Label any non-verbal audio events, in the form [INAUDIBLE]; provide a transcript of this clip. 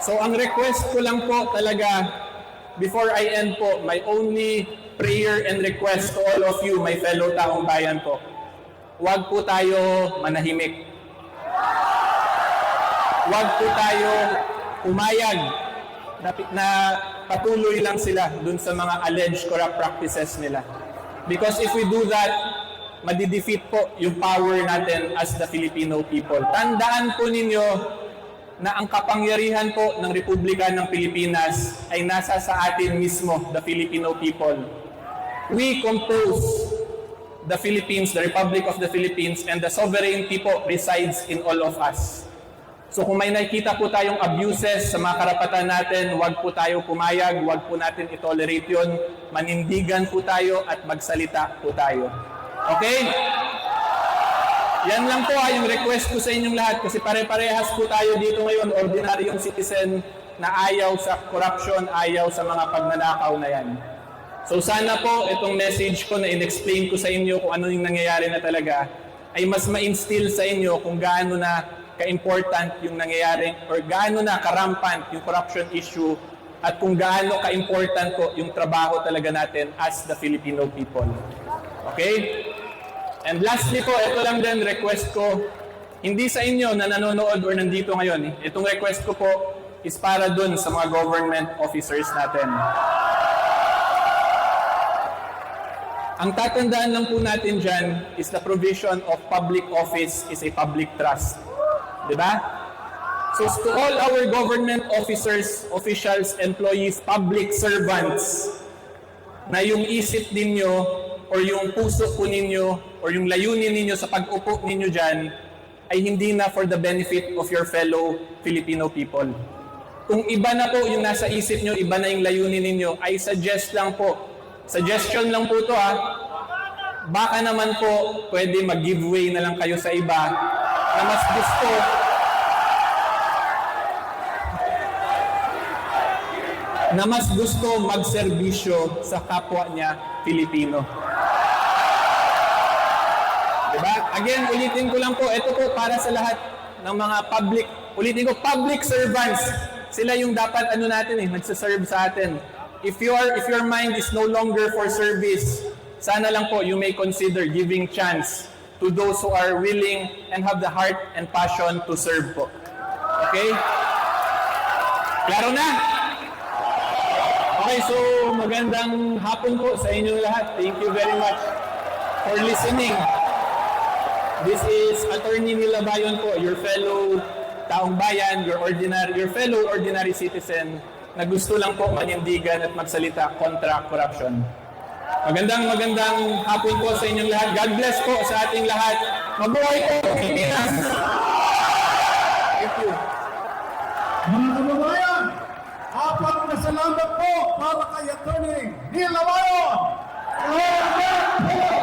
So ang request ko lang po talaga, before I end po, my only prayer and request to all of you, my fellow taong bayan po, huwag po tayo manahimik. Huwag po tayo umayag na, na patuloy lang sila dun sa mga alleged corrupt practices nila. Because if we do that, madidefeat po yung power natin as the Filipino people. Tandaan po ninyo na ang kapangyarihan po ng Republika ng Pilipinas ay nasa sa atin mismo, the Filipino people. We compose the Philippines, the Republic of the Philippines, and the sovereignty po resides in all of us. So kung may nakikita po tayong abuses sa mga karapatan natin, huwag po tayo pumayag, huwag po natin itolerate yun. Manindigan po tayo at magsalita po tayo. Okay? Yan lang po ah, yung request ko sa inyong lahat kasi pare-parehas po tayo dito ngayon, ordinaryong citizen na ayaw sa corruption, ayaw sa mga pagnanakaw na yan. So sana po itong message ko na in-explain ko sa inyo kung ano yung nangyayari na talaga ay mas ma-instill sa inyo kung gaano na ka-important yung nangyayari or gaano na karampant yung corruption issue at kung gaano ka-important po yung trabaho talaga natin as the Filipino people. Okay? And lastly po, ito lang din request ko, hindi sa inyo na nanonood or nandito ngayon. eh. Itong request ko po is para dun sa mga government officers natin. Ang tatandaan lang po natin dyan is the provision of public office is a public trust. Di ba? So to all our government officers, officials, employees, public servants, na yung isip ninyo or yung puso po ninyo or yung layunin ninyo sa pag-upo ninyo dyan ay hindi na for the benefit of your fellow Filipino people. Kung iba na po yung nasa isip nyo, iba na yung layunin ninyo, I suggest lang po, suggestion lang po to ha, baka naman po pwede mag-giveaway na lang kayo sa iba na mas gusto na mas gusto magserbisyo sa kapwa niya Pilipino. Diba? Again, ulitin ko lang po, ito po para sa lahat ng mga public, ulitin ko, public servants. Sila yung dapat ano natin eh, nagsaserve sa atin. If your if your mind is no longer for service, sana lang po you may consider giving chance to those who are willing and have the heart and passion to serve po. Okay? Klaro na? Okay, so magandang hapon po sa inyo lahat. Thank you very much for listening. This is Attorney Nilabayon po, your fellow taong bayan, your ordinary, your fellow ordinary citizen na gusto lang po manindigan at magsalita kontra corruption. Magandang magandang hapon po sa inyong lahat. God bless po sa ating lahat. Mabuhay po! [LAUGHS] Thank you. Mga kababayan, apat na salamat po para kay Atty. Neil Lamayo. Salamat po!